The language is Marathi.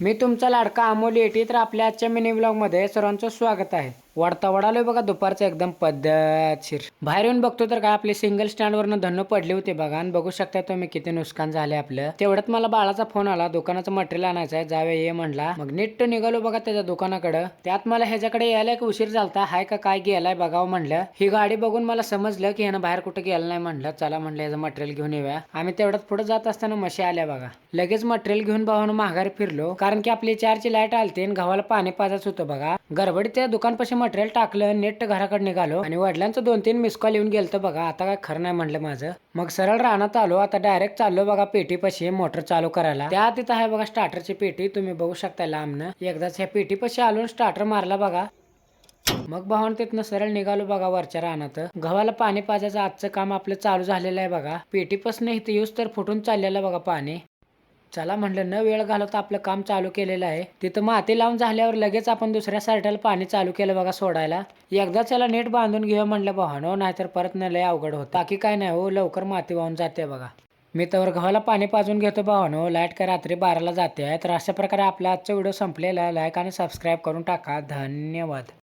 मी तुमचा लाडका अमोल येटी तर आपल्या आजच्या मिनी ब्लॉगमध्ये सर्वांचं स्वागत आहे. वाढता वडालोय बघा दुपारचं एकदम पद्धतशीर बाहेर येऊन बघतो तर काय आपले सिंगल स्टँडवरनं धन्न पडले होते बघा. आणि बघू शकता तुम्ही किती नुकसान झाले आपलं. तेवढ्यात मला बाळाचा फोन आला. दुकानाचं मटेरियल आणायचं आहे जावे ये म्हणला. मग नीट निघालो बघा त्याच्या दुकानाकडे. त्यात मला ह्याच्याकडे यायला एक उशीर झालता. हाय का काय गेलाय बघावं म्हणलं. ही गाडी बघून मला समजलं की ह्यानं बाहेर कुठं गेलं नाही म्हणलं. चला म्हणलं याचं मटेरियल घेऊन येऊया. आम्ही तेवढ्यात पुढे जात असताना मशी आल्या बघा. लगेच मटेरियल घेऊन भावानं माघारी फिरलो. कारण की आपली चारची लाइट आलती आणि गव्हाला पाणी पाजायचं होतं बघा. गडबडीत त्या दुकानपाशी मटेरियल टाकलं नेट घराकडे निघालो आणि वडिलांचं दोन तीन मिस कॉल येऊन गेलतं बघा. आता काय खरं नाही म्हणलं माझं. मग सरळ रानात आलो आता डायरेक्ट चाललो बघा पेटीपाशी मोटर चालू करायला. त्या तिथं आहे बघा स्टार्टरची पेटी तुम्ही बघू शकता लांबनं. एकदाच ह्या पेटीपाशी आलो स्टार्टर मारला बघा. मग भावान तिथनं सरळ निघालो बघा वरच्या रानात. गव्हाला पाणी पाजायचं आजचं काम आपलं चालू झालेलं आहे बघा. पेटीपासून इथं येऊस तर फुटून चाललेलं बघा पाणी. चला म्हणलं न वेळ घालवता आपलं काम चालू केलेलं आहे. तिथं माती लावून झाल्यावर लगेच आपण दुसऱ्या साईडला पाणी चालू केलं बघा सोडायला. एकदा त्याला नीट बांधून घेऊ म्हणलं भावानो नाहीतर परत न लय अवघड होत. बाकी काय नाही हो लवकर माती वाहून जाते बघा. मी तर गव्हाला पाणी पाजून घेतो भावानो. लाइट काय रात्री बाराला जाते तर अशा प्रकारे आपला आजचा व्हिडिओ संपलेला. लाईक आणि सबस्क्राईब करून टाका. धन्यवाद.